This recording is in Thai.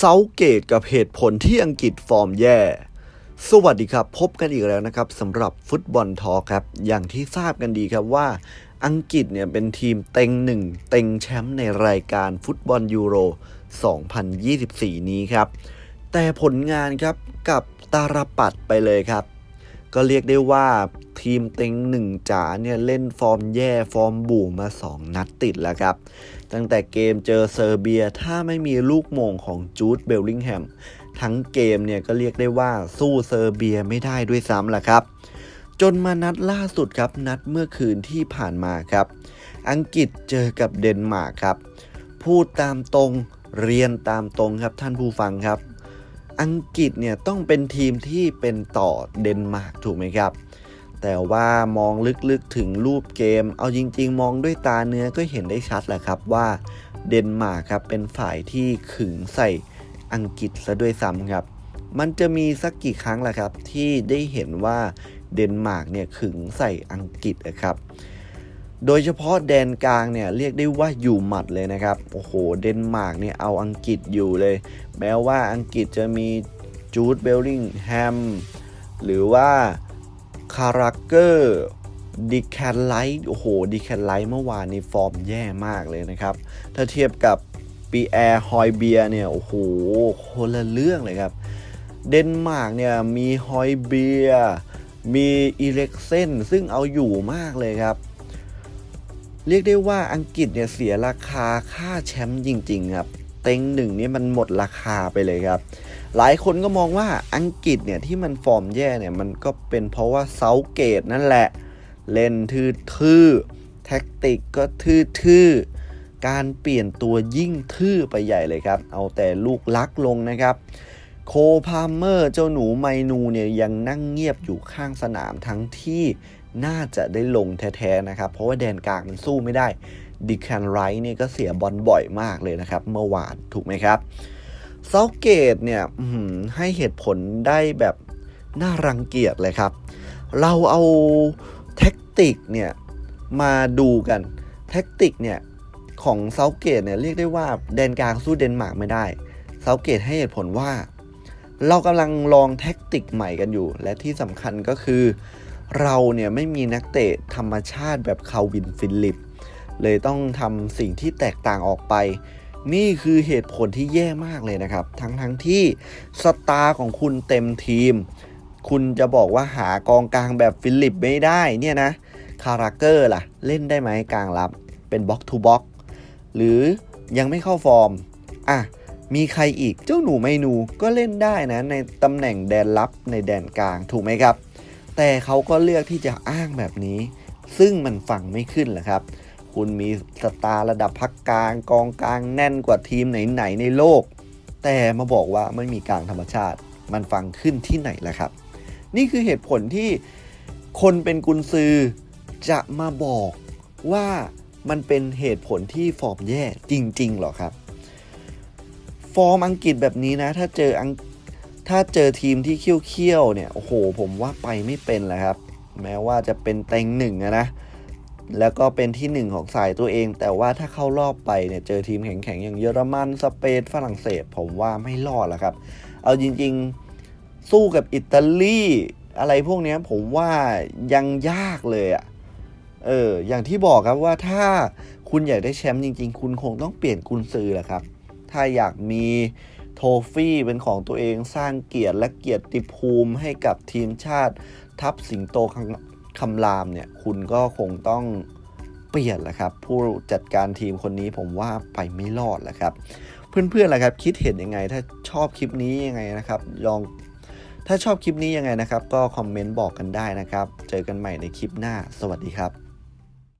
เซาเกตกับเหตุผลที่อังกฤษฟอร์มแย่ สวัสดีครับ พบกันอีกแล้วนะครับสำหรับฟุตบอลทอครับ อย่างที่ทราบกันดีครับว่าอังกฤษเนี่ยเป็นทีมเต็งหนึ่งเต็งแชมป์ในรายการฟุตบอลยูโร 2024 นี้ครับ แต่ผลงานครับกับตาลปัดไปเลยครับ ก็เรียกได้ว่าทีมเต็งหนึ่งจ๋าเนี่ยเล่นฟอร์มแย่ฟอร์มบู่มา 2 นัดติดแล้วครับ ตั้งแต่เกมเจอเซอร์เบียถ้าไม่มีลูกโมงของจูดเบลลิงแฮมทั้งเกมเนี่ยก็เรียกได้ว่าสู้เซอร์เบียไม่ได้ด้วยซ้ำล่ะครับ จนมานัดล่าสุดครับนัดเมื่อคืนที่ผ่านมาครับ อังกฤษเจอกับเดนมาร์กครับ พูดตามตรงเรียนตามตรงครับท่านผู้ฟังครับ อังกฤษเนี่ยต้องเป็นทีมที่เป็นต่อเดนมาร์กถูกไหมครับ แต่ว่ามองลึกๆถึงรูปเกม เอาจริง ๆ มองด้วยตาเนื้อก็เห็นได้ชัดแหละครับว่าเดนมาร์กครับเป็นฝ่ายที่ขึงใส่อังกฤษซะด้วยซ้ำครับ มันจะมีสักกี่ครั้งล่ะครับที่ได้เห็นว่าเดนมาร์กเนี่ยขึงใส่อังกฤษนะครับ โดยเฉพาะแดนกลางเนี่ยเรียกได้ว่าอยู่หมัดเลยนะครับ โอ้โห เดนมาร์กเนี่ยเอาอังกฤษอยู่เลย แม้ว่าอังกฤษจะมีจูดเบลลิงแฮมหรือว่าคาราเกอร์ดิแคนไลท์โอ้โหดิแคนไลท์เมื่อวานในฟอร์มแย่มากเลยนะครับ ถ้าเทียบกับปีแอร์ฮอยเบียเนี่ยโอ้โหคนละเรื่องเลยครับ เดนมาร์กเนี่ยมีฮอยเบียมีอีเล็กเซนซึ่งเอาอยู่มากเลยครับ เรียกได้ว่าอังกฤษเนี่ยเสียราคาค่าแชมป์จริง ๆ ครับ เต็งหนึ่งนี่มันหมดราคาไปเลยครับ หลายคนก็มองว่าอังกฤษเนี่ยที่มันฟอร์มแย่เนี่ยมันก็เป็นเพราะว่าเซาเกตนั่นแหละ เล่นทื่อๆแท็กติกก็ทื่อๆการเปลี่ยนตัวยิ่งทื่อไปใหญ่เลยครับ เอาแต่ลูกลักลงนะครับ โคพาเมอร์เจ้าหนูไมนูเนี่ยยังนั่งเงียบอยู่ข้างสนามทั้งที่น่าจะได้ลงแท้ๆนะครับ เพราะว่าแดนกลางมันสู้ไม่ได้ดิแคนไรท์เนี่ยก็เสียบอลบ่อยมากเลยนะครับ เมื่อวานถูกไหมครับเซาเกตเนี่ยให้เหตุผลได้แบบน่ารังเกียจเลยครับ เราเอาแท็กติกเนี่ยมาดูกันแท็กติกเนี่ยของเซาเกตเนี่ยเรียกได้ว่าแดนกลางสู้เดนมาร์กไม่ได้เซาเกตให้เหตุผลว่า เรากำลังลองแท็กติกใหม่กันอยู่ และที่สำคัญก็คือ เราเนี่ยไม่มีนักเตะธรรมชาติแบบคาวินฟิลิป เลยต้องทำสิ่งที่แตกต่างออกไป นี่คือเหตุผลที่แย่มากเลยนะครับ ทั้งทั้งที่สตาร์ของคุณเต็มทีม คุณจะบอกว่าหากองกลางแบบฟิลิปไม่ได้เนี่ยนะ คาราเกอร์ล่ะ เล่นได้ไหมกลางรับ เป็นบ็อกทูบ็อก หรือยังไม่เข้าฟอร์ม อะ มีใครอีกเจ้าหนูไม่หนูก็เล่นได้นะในตำแหน่งแดนรับในแดนกลางถูกไหมครับ แต่เขาก็เลือกที่จะอ้างแบบนี้ ซึ่งมันฟังไม่ขึ้นแหละครับ คุณมีสตาร์ระดับพักกลางกองกลางแน่นกว่าทีมไหนๆในโลก แต่มาบอกว่าไม่มีกลางธรรมชาติ มันฟังขึ้นที่ไหนล่ะครับ นี่คือเหตุผลที่คนเป็นกุนซือจะมาบอกว่ามันเป็นเหตุผลที่ฟอร์มแย่จริงๆหรอครับ อร์มอังกฤษแบบนี้นะ ถ้าเจออังถ้าเจอทีมที่เขี้ยวๆเนี่ย โอ้โห ผมว่าไปไม่เป็นแหละครับ แม้ว่าจะเป็นเต็งหนึ่งนะ แล้วก็เป็นที่หนึ่งของสายตัวเอง แต่ว่าถ้าเข้ารอบไปเนี่ย เจอทีมแข็งๆ อย่างเยอรมัน สเปน ฝรั่งเศส ผมว่าไม่รอดแล้วครับ เอาจริงๆ สู้กับอิตาลีอะไรพวกนี้ผมว่ายังยากเลยอะเออ อย่างที่บอกครับว่าถ้าคุณอยากได้แชมป์จริง ๆ คุณคงต้องเปลี่ยนกุนซือแหละครับ ถ้าอยากมีโทฟี่เป็นของตัวเองสร้างเกียรติและเกียรติภูมิให้กับทีมชาติ ทัพสิงโตคำคำรามเนี่ยคุณก็คงต้องเปลี่ยนแหละครับ ผู้จัดการทีมคนนี้ผมว่าไปไม่รอดแหละครับ เพื่อนๆล่ะครับ คิดเห็นยังไง ถ้าชอบคลิปนี้ยังไงนะครับลองถ้าชอบคลิปนี้ยังไงนะครับ ก็คอมเมนต์บอกกันได้นะครับ เจอกันใหม่ในคลิปหน้า สวัสดีครับ